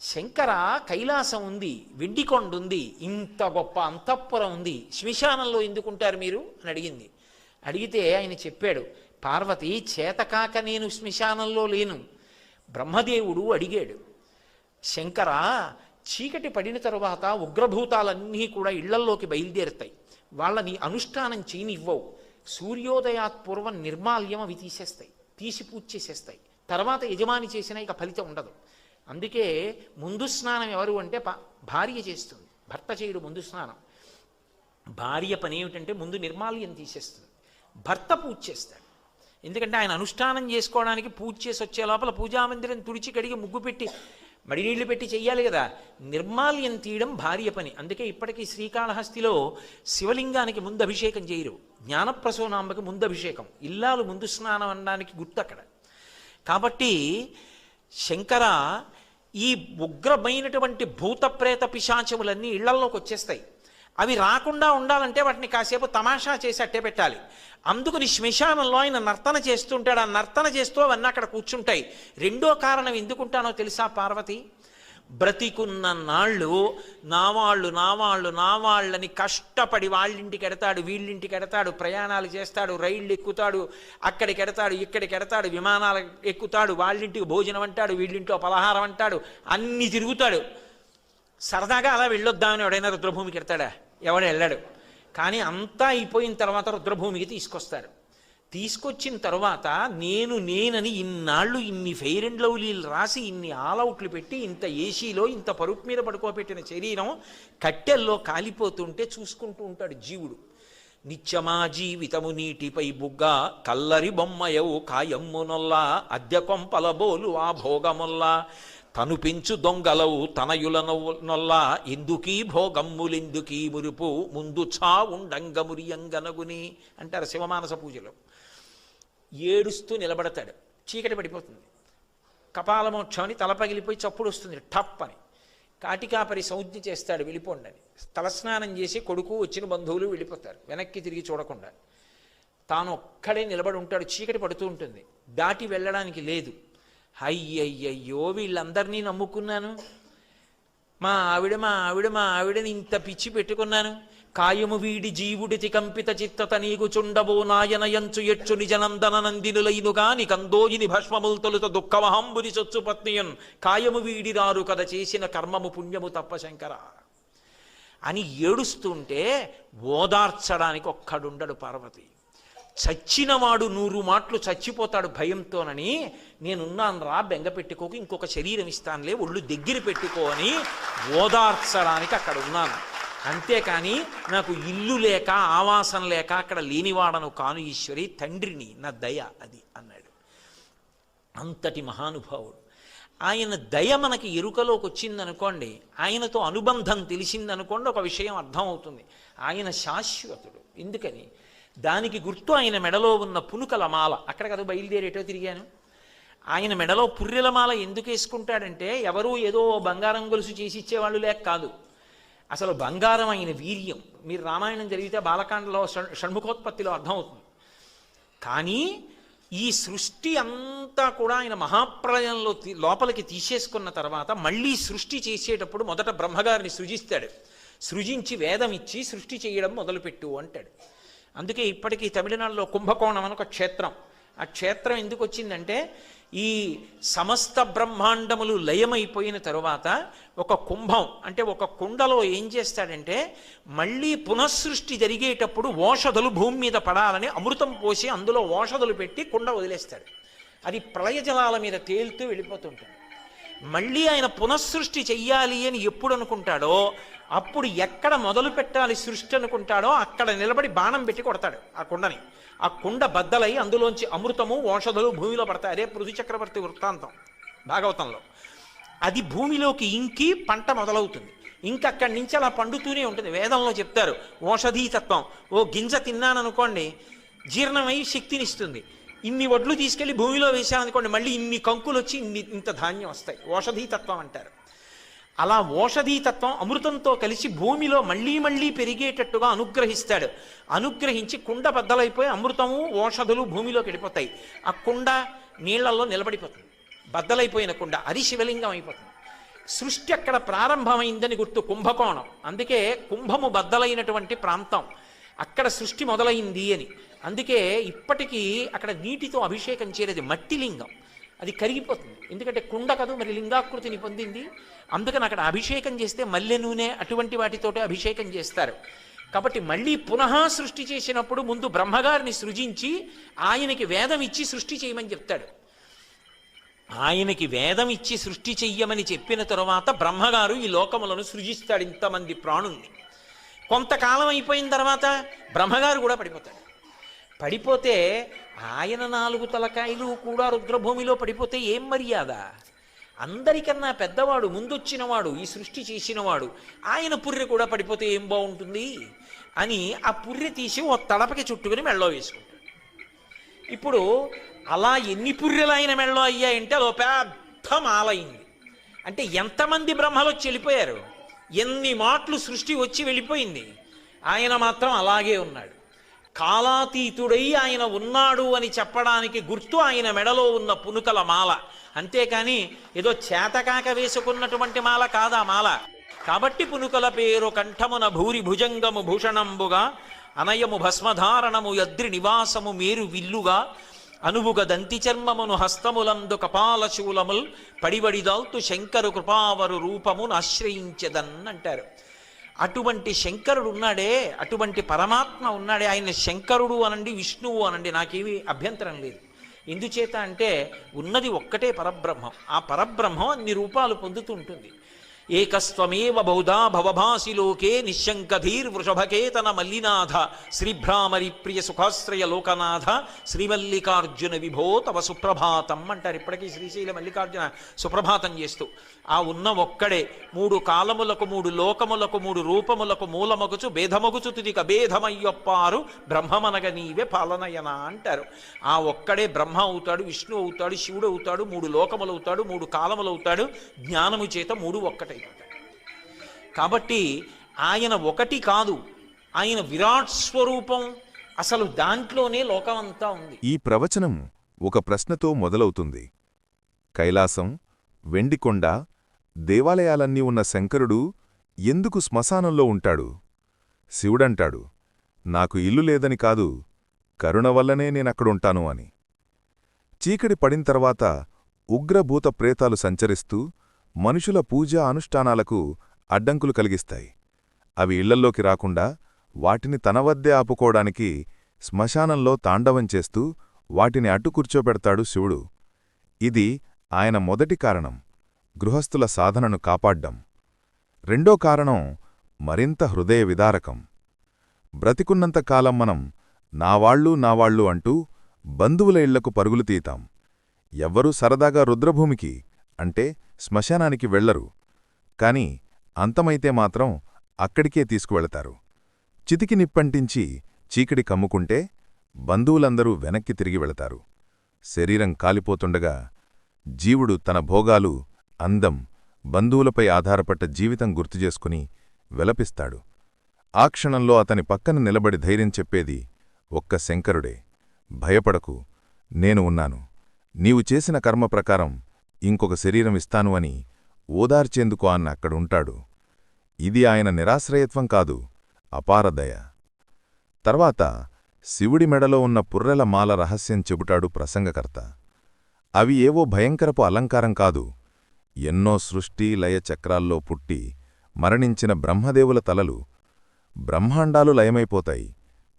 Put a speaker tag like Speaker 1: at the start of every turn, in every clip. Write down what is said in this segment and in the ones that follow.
Speaker 1: శంకర కైలాసం ఉంది వెండికొండ ఉంది ఇంత గొప్ప అంతఃపురం ఉంది. శ్మశానంలో ఎందుకుంటారు మీరు? అని అడిగింది. అడిగితే ఆయన చెప్పాడు పార్వతి చేతకాక నేను శ్మశానంలో లేను. బ్రహ్మదేవుడు అడిగాడు శంకర చీకటి పడిన తరువాత ఉగ్రభూతాలన్నీ కూడా ఇళ్ళల్లోకి బయలుదేరుతాయి. వాళ్ళని అనుష్ఠానం చేయనివ్వవు. సూర్యోదయాత్ పూర్వం నిర్మాల్యం అవి తీసేస్తాయి తీసి పూజ చేసేస్తాయి తర్వాత యజమాని చేసినా ఇక ఫలితం ఉండదు. అందుకే ముందు స్నానం ఎవరు అంటే భార్య చేస్తుంది. భర్త చేయడు ముందు స్నానం. భార్య పని ఏమిటంటే ముందు నిర్మాల్యం తీసేస్తుంది. భర్త పూజ చేస్తాడు. ఎందుకంటే ఆయన అనుష్ఠానం చేసుకోవడానికి పూజ చేసి వచ్చే లోపల పూజామందిరం తుడిచి కడిగి ముగ్గు పెట్టి మడి నీళ్ళు పెట్టి చెయ్యాలి కదా. నిర్మాల్యం తీయడం భార్య పని. అందుకే ఇప్పటికీ శ్రీకాళహస్తిలో శివలింగానికి ముందు అభిషేకం చేయరు. జ్ఞానప్రసూనాంబకి ముందు అభిషేకం. ఇల్లాలు ముందు స్నానం అనడానికి గుర్తు అక్కడ. కాబట్టి శంకర ఈ ఉగ్రమైనటువంటి భూత ప్రేత పిశాచములన్నీ ఇళ్ళల్లోకి వచ్చేస్తాయి. అవి రాకుండా ఉండాలంటే వాటిని కాసేపు తమాషా చేసి అట్టే పెట్టాలి. అందుకని శ్మశానంలో ఆయన నర్తన చేస్తుంటాడు. ఆ నర్తన చేస్తూ అవన్నీ అక్కడ కూర్చుంటాయి. రెండో కారణం ఎందుకుంటానో తెలుసా పార్వతి? బ్రతికున్న నాళ్ళు నావాళ్ళు నావాళ్ళు నావాళ్ళని కష్టపడి వాళ్ళింటికి ఎడతాడు వీళ్ళింటికి ఎడతాడు ప్రయాణాలు చేస్తాడు రైళ్ళు ఎక్కుతాడు అక్కడికి ఎడతాడు ఇక్కడికి ఎడతాడు విమానాలు ఎక్కుతాడు వాళ్ళింటికి భోజనం అంటాడు వీళ్ళింట్లో పలహారం అంటాడు అన్ని తిరుగుతాడు. సరదాగా అలా వెళ్ళొద్దామని ఎవడైనా రుద్రభూమికి ఎడతాడా? ఎవడు వెళ్ళాడు. కానీ అంతా అయిపోయిన తర్వాత రుద్రభూమికి తీసుకొస్తాడు తీసుకొచ్చిన తర్వాత నేను నేనని ఇన్నాళ్ళు ఇన్ని ఫెయిర్ అండ్ లవ్లీలు రాసి ఇన్ని ఆల్అవుట్లు పెట్టి ఇంత ఏసీలో ఇంత పరుపు మీద పడుకోబెట్టిన శరీరం కట్టెల్లో కాలిపోతుంటే చూసుకుంటూ ఉంటాడు జీవుడు. నిత్యమా జీవితము నీటిపై బుగ్గ కల్లరి బొమ్మయవు కాయమ్మునొల్లా అద్దె కొంపలబోలు ఆ భోగముల్లా. తను పెంచు దొంగలవు తనయుల నొల్లా ఎందుకీ భోగమ్ములెందుకీ మురుపు? ముందు చావుండంగమురియంగనగుని అంటారు శివమానస పూజలో. ఏడుస్తూ నిలబడతాడు. చీకటి పడిపోతుంది. కపాలమోక్షం అని తల పగిలిపోయి చప్పుడు వస్తుంది. టప్ అని. కాటికాపరి సంజ్ఞ చేస్తాడు వెళ్ళిపోండి అని తలస్నానం చేసి కొడుకు వచ్చిన బంధువులు వెళ్ళిపోతారు. వెనక్కి తిరిగి చూడకుండా. తాను ఒక్కడే నిలబడి ఉంటాడు. చీకటి పడుతూ ఉంటుంది. దాటి వెళ్ళడానికి లేదు. అయ్యయ్యయ్యో వీళ్ళందరినీ నమ్ముకున్నాను. మా ఆవిడ మా ఆవిడ మా ఆవిడని ఇంత పిచ్చి పెట్టుకున్నాను. కాయము వీడి జీవుడితి కంపిత చిత్తత నీకు చుండబో నాయనయంచు ఎచ్చు నిజనందన నందినులైనుగా కందోజిని భస్మముల్ తొలుత దుఃఖమహంబుని చొచ్చు పత్నియన్. కాయము వీడిరారు కథ చేసిన కర్మము పుణ్యము తప్ప శంకర. అని ఏడుస్తుంటే ఓదార్చడానికి ఒక్కడుండడు పార్వతి. చచ్చినవాడు నూరు మాటలు చచ్చిపోతాడు భయంతోనని నేనున్నాను రా బెంగ పెట్టుకోకు ఇంకొక శరీరం ఇస్తానులే ఒళ్ళు దగ్గర పెట్టుకో అని ఓదార్చడానికి అక్కడ ఉన్నాను అంతేకాని నాకు ఇల్లు లేక ఆవాసం లేక అక్కడ లేనివాడను కాను ఈశ్వరి తండ్రిని నా దయ అది అన్నాడు. అంతటి మహానుభావుడు. ఆయన దయ మనకి ఎరుకలోకి వచ్చిందనుకోండి ఆయనతో అనుబంధం తెలిసిందనుకోండి ఒక విషయం అర్థమవుతుంది. ఆయన శాశ్వతుడు. ఎందుకని? దానికి గుర్తు ఆయన మెడలో ఉన్న పునుకల మాల. అక్కడ కదా బయలుదేరేటో తిరిగాను? ఆయన మెడలో పుర్రెల మాల ఎందుకు వేసుకుంటాడంటే ఎవరూ ఏదో బంగారం గొలుసు చేసి ఇచ్చేవాళ్ళు లేక కాదు. అసలు బంగారం అయిన వీర్యం. మీరు రామాయణం జరిగితే బాలకాండలో షణ్- షణ్ముఖోత్పత్తిలో అర్థమవుతుంది. కానీ ఈ సృష్టి అంతా కూడా ఆయన మహాప్రళయంలో లోపలికి తీసేసుకున్న తర్వాత మళ్ళీ సృష్టి చేసేటప్పుడు మొదట బ్రహ్మగారిని సృజిస్తాడు. సృజించి వేదం ఇచ్చి సృష్టి చేయడం మొదలుపెట్టు అంటాడు. అందుకే ఇప్పటికీ తమిళనాడులో కుంభకోణం అని ఒక క్షేత్రం. ఆ క్షేత్రం ఎందుకు వచ్చిందంటే ఈ సమస్త బ్రహ్మాండములు లయమైపోయిన తరువాత ఒక కుంభం అంటే ఒక కుండలో ఏం చేస్తాడంటే మళ్ళీ పునఃసృష్టి జరిగేటప్పుడు ఓషధులు భూమి మీద పడాలని అమృతం పోసి అందులో ఓషధులు పెట్టి కుండ వదిలేస్తాడు. అది ప్రళయ జలాల మీద తేలుతూ వెళ్ళిపోతుంటుంది. మళ్ళీ ఆయన పునఃసృష్టి చెయ్యాలి అని ఎప్పుడు అనుకుంటాడో అప్పుడు ఎక్కడ మొదలు పెట్టాలి సృష్టి అనుకుంటాడో అక్కడ నిలబడి బాణం పెట్టి కొడతాడు ఆ కుండని. ఆ కుండ బద్దలై అందులోంచి అమృతము ఓషధులు భూమిలో పడతాయి. అదే పృథు చక్రవర్తి వృత్తాంతం భాగవతంలో. అది భూమిలోకి ఇంకి పంట మొదలవుతుంది. ఇంకక్కడి నుంచి అలా పండుతూనే ఉంటుంది. వేదంలో చెప్తారు ఓషధీతత్వం ఓ గింజ తిన్నాననుకోండి జీర్ణమై శక్తినిస్తుంది. ఇన్ని వడ్లు తీసుకెళ్ళి భూమిలో వేసామనుకోండి మళ్ళీ ఇన్ని కంకులు వచ్చి ఇన్ని ఇంత ధాన్యం వస్తాయి. ఓషధీతత్వం అంటారు. అలా ఓషధీతత్వం అమృతంతో కలిసి భూమిలో మళ్ళీ మళ్ళీ పెరిగేటట్టుగా అనుగ్రహిస్తాడు. అనుగ్రహించి కుండ బద్దలైపోయి అమృతము ఓషధులు భూమిలోకి వెళ్ళిపోతాయి. ఆ కుండ నీళ్ళలో నిలబడిపోతుంది. బద్దలైపోయిన కుండ అది శివలింగం అయిపోతుంది. సృష్టి అక్కడ ప్రారంభమైందని గుర్తు కుంభకోణం. అందుకే కుంభము బద్దలైనటువంటి ప్రాంతం. అక్కడ సృష్టి మొదలైంది అని. అందుకే ఇప్పటికీ అక్కడ నీటితో అభిషేకం చేయలేదు. మట్టి లింగం అది కరిగిపోతుంది. ఎందుకంటే కుండ కదూ మరి లింగాకృతిని పొందింది. అందుకని అక్కడ అభిషేకం చేస్తే మల్లె నూనె అటువంటి వాటితోటి అభిషేకం చేస్తారు. కాబట్టి మళ్ళీ పునః సృష్టి చేసినప్పుడు ముందు బ్రహ్మగారిని సృజించి ఆయనకి వేదం ఇచ్చి సృష్టి చేయమని చెప్తాడు. ఆయనకి వేదం ఇచ్చి సృష్టి చెయ్యమని చెప్పిన తరువాత బ్రహ్మగారు ఈ లోకములను సృజిస్తాడు ఇంతమంది ప్రాణుల్ని. కొంతకాలం అయిపోయిన తర్వాత బ్రహ్మగారు కూడా పడిపోతాడు. పడిపోతే ఆయన నాలుగు తలకాయలు కూడా రుద్రభూమిలో పడిపోతే ఏం మర్యాద? అందరికన్నా పెద్దవాడు ముందొచ్చినవాడు ఈ సృష్టి చేసినవాడు ఆయన పుర్రె కూడా పడిపోతే ఏం బాగుంటుంది? అని ఆ పుర్రె తీసి ఓ తలపకి చుట్టుకుని మెళ్ళో వేసుకుంటాడు. ఇప్పుడు అలా ఎన్ని పుర్రెలు ఆయన మెళ్ళో అయ్యాయంటే అదో పెద్ద మాలయింది. అంటే ఎంతమంది బ్రహ్మలు వచ్చి వెళ్ళిపోయారు? ఎన్ని మాటలు సృష్టి వచ్చి వెళ్ళిపోయింది? ఆయన మాత్రం అలాగే ఉన్నాడు. కాలాతీతుడై ఆయన ఉన్నాడు అని చెప్పడానికి గుర్తు ఆయన మెడలో ఉన్న పునుకల మాల. అంతేకాని ఏదో చేతకాక వేసుకున్నటువంటి మాల కాదా మాల. కాబట్టి పునుకల పేరు కంఠమున భూరి భుజంగము భూషణంబుగా అనయము భస్మధారణము యద్రి నివాసము మేరు విల్లుగా అనువుగ దంతి చర్మమును హస్తములందు కపాల శూలముల్ పడివడిదాల్తు శంకరు కృపావరు రూపమును ఆశ్రయించదన్ అంటారు. అటువంటి శంకరుడు ఉన్నాడే అటువంటి పరమాత్మ ఉన్నాడే ఆయన శంకరుడు అనండి విష్ణువు అనండి నాకేమీ అభ్యంతరం లేదు. ఎందుచేత అంటే ఉన్నది ఒక్కటే పరబ్రహ్మం. ఆ పరబ్రహ్మం అన్ని రూపాలు పొందుతూ ఉంటుంది. ఏకస్వమేవ బహుధా భవభాసి లోకే నిశంకధీర్ వృషభకేతన మల్లినాథ శ్రీభ్రామరి ప్రియ సుఖాశ్రయ లోకనాథ శ్రీమల్లికార్జున విభో తవ సుప్రభాతం అంటారు. ఇప్పటికీ శ్రీశైల మల్లికార్జున సుప్రభాతం చేస్తూ ఆ ఉన్న ఒక్కడే మూడు కాలములకు మూడు లోకములకు మూడు రూపములకు మూలమగుచు భేదమగుచు తుదిక భేదమయ్యొప్పారు బ్రహ్మమనగ నీవే పాలనయన అంటారు. ఆ ఒక్కడే బ్రహ్మ అవుతాడు విష్ణు అవుతాడు శివుడు అవుతాడు మూడు లోకములు అవుతాడు మూడు కాలములు అవుతాడు జ్ఞానము చేత మూడు ఒక్కటే. ఒక్కటైపోతాడు కాబట్టి ఆయన ఒకటి కాదు ఆయన విరాట్ స్వరూపం అసలు దాంట్లోనే లోకమంతా ఉంది.
Speaker 2: ఈ ప్రవచనం ఒక ప్రశ్నతో మొదలవుతుంది. కైలాసం వెండికొండ దేవాలయాలన్నీ ఉన్న శంకరుడు ఎందుకు శ్మశానంలో ఉంటాడు? శివుడంటాడు నాకు ఇల్లు లేదని కాదు కరుణ వల్లనే నేనక్కడుంటాను అని. చీకటి పడిన తర్వాత ఉగ్రభూత ప్రేతాలు సంచరిస్తూ మనుషుల పూజా అనుష్ఠానాలకు అడ్డంకులు కలిగిస్తాయి. అవి ఇళ్ళల్లోకి రాకుండా వాటిని తన వద్దే ఆపుకోవడానికి శ్మశానంలో తాండవం చేస్తూ వాటిని అడ్డు కూర్చోబెడతాడు శివుడు. ఇది ఆయన మొదటి కారణం గృహస్థుల సాధనను కాపాడ్డం. రెండో కారణం మరింత హృదయ విదారకం. బ్రతికున్నంతకాలం మనం నావాళ్ళు నావాళ్ళు అంటూ బంధువుల ఇళ్ళకు పరుగులు తీతాం. ఎవ్వరూ సరదాగా రుద్రభూమికి అంటే శ్మశానానికి వెళ్ళరు కాని అంతమైతే మాత్రం అక్కడికే తీసుకువెళతారు. చితికి నిప్పంటించి చీకటి కమ్ముకుంటే బంధువులందరూ వెనక్కి తిరిగి వెళతారు. శరీరం కాలిపోతుండగా జీవుడు తన భోగాలు అందం బంధువులపై ఆధారపడ్డ జీవితం గుర్తుచేసుకుని వెలపిస్తాడు. ఆ క్షణంలో అతని పక్కన నిలబడి ధైర్యం చెప్పేది ఒక్క శంకరుడే. భయపడకు నేను ఉన్నాను. నీవు చేసిన కర్మ ప్రకారం ఇంకొక శరీరం ఇస్తాను అని ఓదార్చేందుకు అన్న అక్కడుంటాడు. ఇది ఆయన నిరాశ్రయత్వం కాదు అపారదయ తర్వాత శివుడి మెడలో ఉన్న పుర్రెల మాల రహస్యం చెబుటాడు ప్రసంగకర్త. అవి ఏవో భయంకరపు అలంకారం కాదు. ఎన్నో సృష్టి లయ చక్రాల్లో పుట్టి మరణించిన బ్రహ్మదేవుల తలలు బ్రహ్మాండాలు లయమైపోతాయి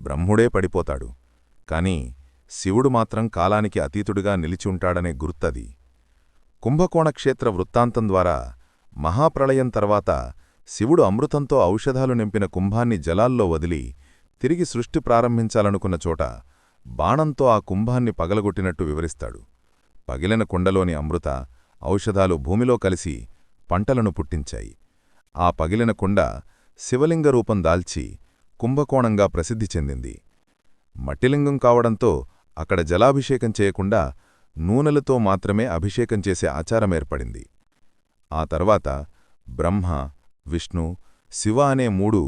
Speaker 2: బ్రహ్ముడే పడిపోతాడు. కాని శివుడు మాత్రం కాలానికి అతీతుడిగా నిలిచి ఉంటాడనే గుర్తది. కుంభకోణ క్షేత్ర వృత్తాంతం ద్వారా మహాప్రళయం తర్వాత శివుడు అమృతంతో ఔషధాలు నింపిన కుంభాన్ని జలాల్లో వదిలి తిరిగి సృష్టి ప్రారంభించాలనుకున్న చోట బాణంతో ఆ కుంభాన్ని పగలగొట్టినట్టు వివరిస్తాడు. పగిలిన కుండలోని అమృత ఔషధాలు భూమిలో కలిసి పంటలను పుట్టించాయి. ఆ పగిలిన కుండ శివలింగ రూపం దాల్చి కుంభకోణంగా ప్రసిద్ధి చెందింది. మట్టిలింగం కావడంతో అక్కడ జలాభిషేకం చేయకుండా నూనెలతో మాత్రమే అభిషేకం చేసే ఆచారం ఏర్పడింది. ఆ తర్వాత బ్రహ్మ విష్ణు శివ అనే మూడు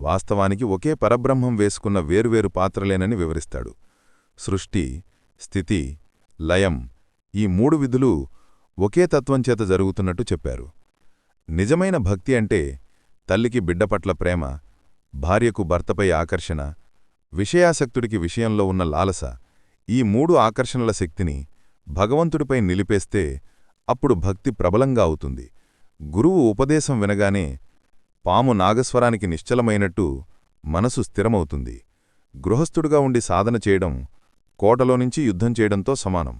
Speaker 2: వాస్తవానికి ఒకే పరబ్రహ్మం వేసుకున్న వేరువేరు పాత్రలేనని వివరిస్తాడు. సృష్టి స్థితి లయం ఈ మూడు విధులు ఒకే తత్వంచేత జరుగుతున్నట్టు చెప్పారు. నిజమైన భక్తి అంటే తల్లికి బిడ్డ పట్ల ప్రేమ భార్యకు భర్తపై ఆకర్షణ విషయాసక్తుడికి విషయంలో ఉన్న లాలస ఈ మూడు ఆకర్షణల శక్తిని భగవంతుడిపై నిలిపేస్తే అప్పుడు భక్తి ప్రబలంగా అవుతుంది. గురువు ఉపదేశం వినగానే పాము నాగస్వరానికి నిశ్చలమైనట్టు మనసు స్థిరమవుతుంది. గృహస్థుడుగా ఉండి సాధన చేయడం కోటలోనుంచి యుద్ధం చేయడంతో సమానం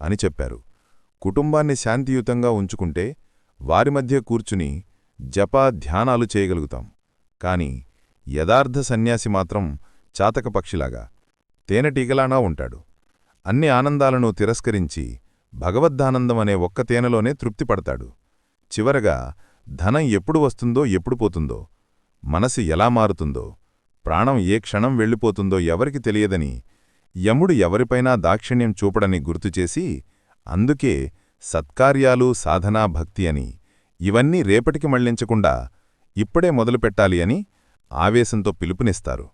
Speaker 2: అని చెప్పారు. కుటుంబాన్ని శాంతియుతంగా ఉంచుకుంటే వారి మధ్య కూర్చుని జప ధ్యానాలు చేయగలుగుతాం. కాని యథార్థ సన్యాసి మాత్రం చాతకపక్షిలాగా తేనెటీగలానా ఉంటాడు. అన్ని ఆనందాలను తిరస్కరించి భగవద్ధానందం అనే ఒక్క తేనెలోనే తృప్తిపడతాడు. చివరగా ధనం ఎప్పుడు వస్తుందో ఎప్పుడు పోతుందో మనసు ఎలా మారుతుందో ప్రాణం ఏ క్షణం వెళ్ళిపోతుందో ఎవరికి తెలియదని యముడు ఎవరిపైనా దాక్షిణ్యం చూపడని గుర్తుచేసి అందుకే సత్కార్యాలు సాధనా భక్తి అని ఇవన్నీ రేపటికి మళ్ళించకుండా ఇప్పుడే మొదలుపెట్టాలి అని ఆవేశంతో పిలుపునిస్తారు.